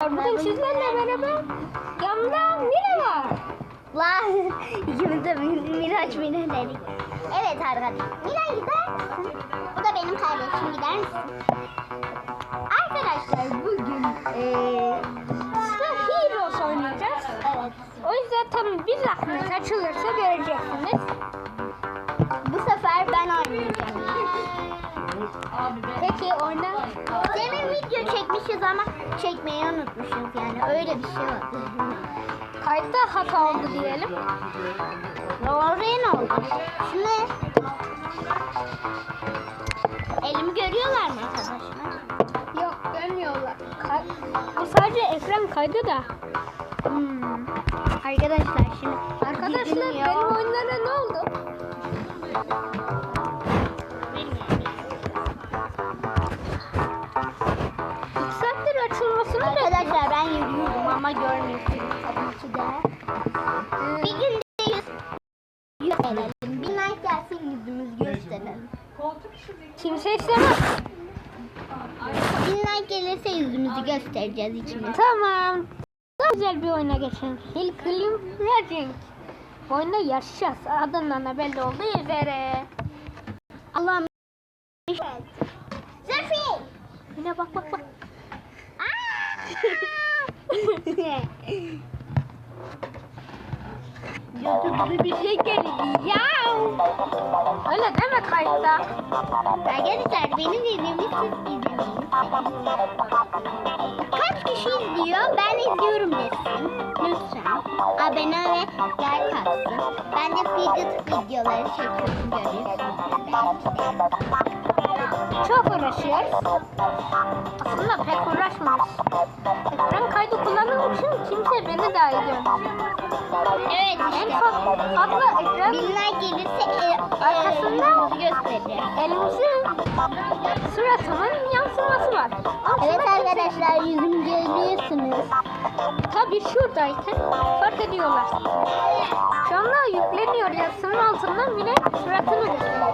Bugün sizlerle beraber yanımda Mine var. Lan ikimiz de Mir- Miraç Mine dedik. Evet arkadaşlar. Mira gider misin? Bu da benim kardeşim gider misin? Arkadaşlar bugün eee Size Heroes oynayacağız. evet O yüzden tam bir zahmet açılırsa göreceksiniz. Çekmişiz ama çekmeyi unutmuşuz yani öyle bir şey var. Kayıtta hata oldu diyelim. Ne oldu? Ne? Elimi görüyorlar mı arkadaşlar? Yok görmüyorlar. Kay- Bu sadece ekran kaydı da. Hmm. Arkadaşlar şimdi Arkadaşlar benim oyunlara ne oldu? Gösterelim. Kimse istemez. Like gelirse yüzümüzü göstereceğiz içimiz. Tamam. Daha güzel bir oyuna geçelim. Hill Climb Legend. Bu oyunda yaşayacağız. Adından da belli olduğu üzere. Allah'ım. Zerfi! Yine bak bak bak. YouTube'da bir şey geliyor. Ya! Öyle deme kayıtta. Arkadaşlar benim dediğimi siz izlemeyin. Kaç kişi izliyor? Ben izliyorum desin. Lütfen. Abone ve like atsın. Ben de fidget videoları çekiyorum görüyorsunuz. Çok uğraşıyoruz. Aslında pek uğraşmıyoruz. Kimse beni daha iyi görmüyor. Evet En işte. fa- fazla ekran Bin like gelirse e, Arkasında- e, gösterir. elimizin suratımın yansıması var. Ama Evet şuna kimse- arkadaşlar yüzümü görüyorsunuz. Tabii şuradayken fark ediyorlar. Şu anda yükleniyor yazısının altından bile suratını gösteriyor.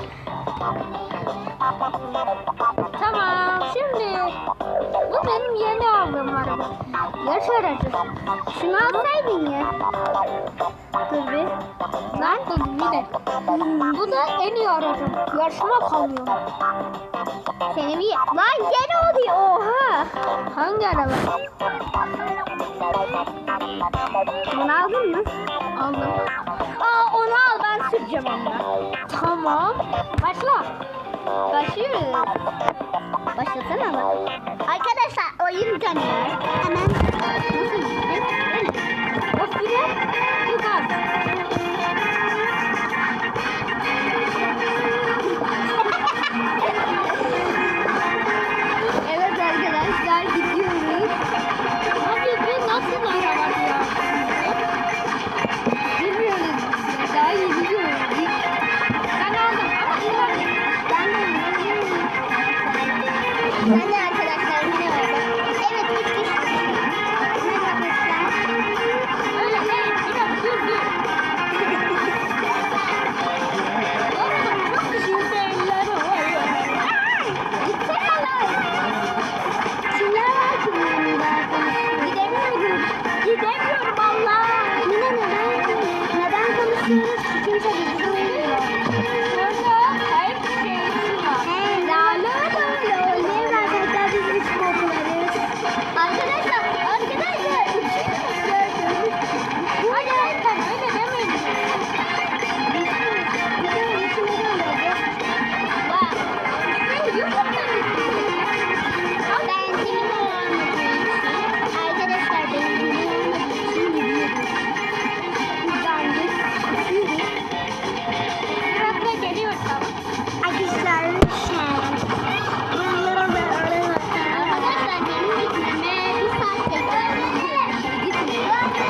tamam şimdi benim yeni aldığım araba. Yarış aracı. Şunu alsaydın ya. Dur bir. Lan dur bir de. Bu da en iyi aracım. Yarışma kalmıyor. Seni bir... Lan gene oluyor. Oha. Hangi araba? Bunu aldın mı? Aldım. Aa onu al ben süreceğim onunla. Tamam. Başla. Başlıyoruz. Başlasana ama. you've done it.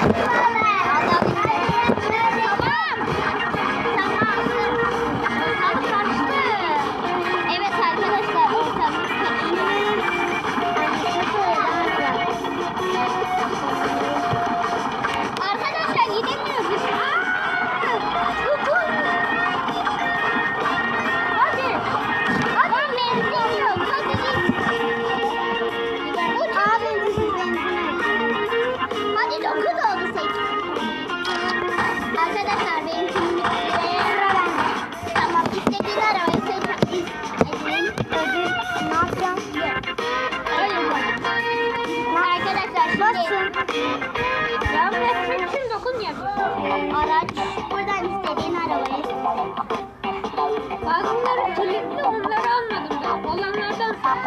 Thank you.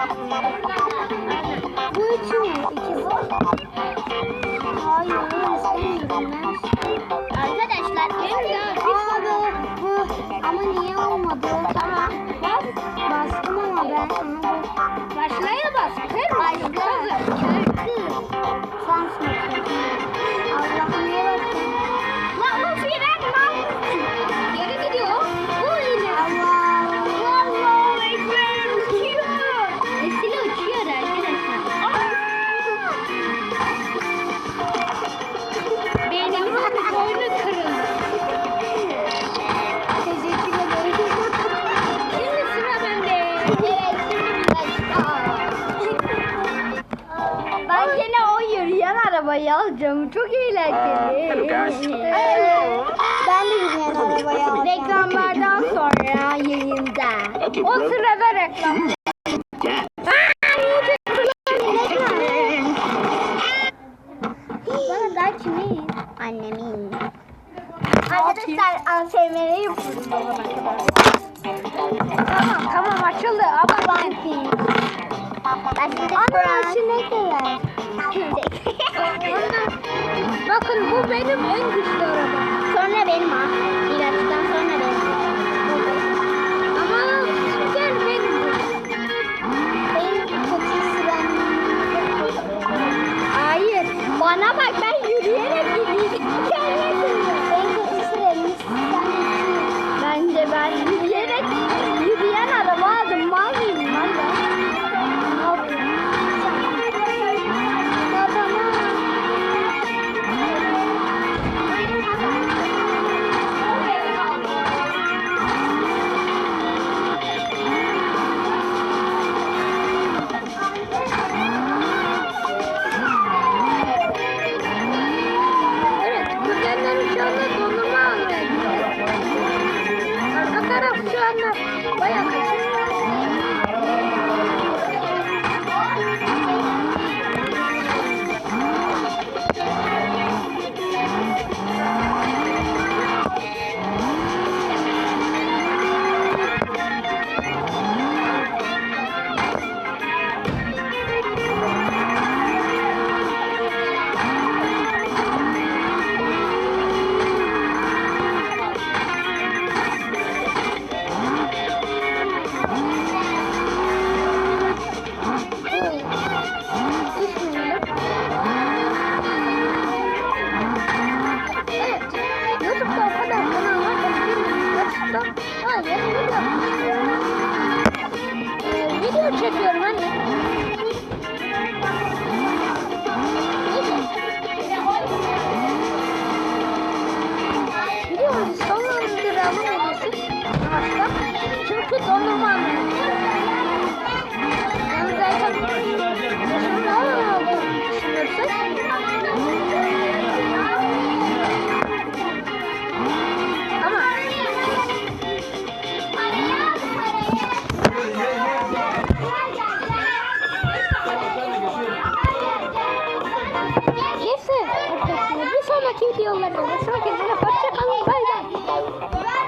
Thank you. arabayı alacağım. Çok eğlenceli. Öyle. Ben de güzel arabayı alacağım. Reklamlardan sonra yayında. O sırada reklam. Bana daha kimin? Annemin. Arkadaşlar ASMR'e yapıyorum babana kadar. Tamam tamam açıldı. Ama ben film. Ben şimdi Ana şu ne kadar? Bakın bu benim en güçlü arabam. Sonra benim ha.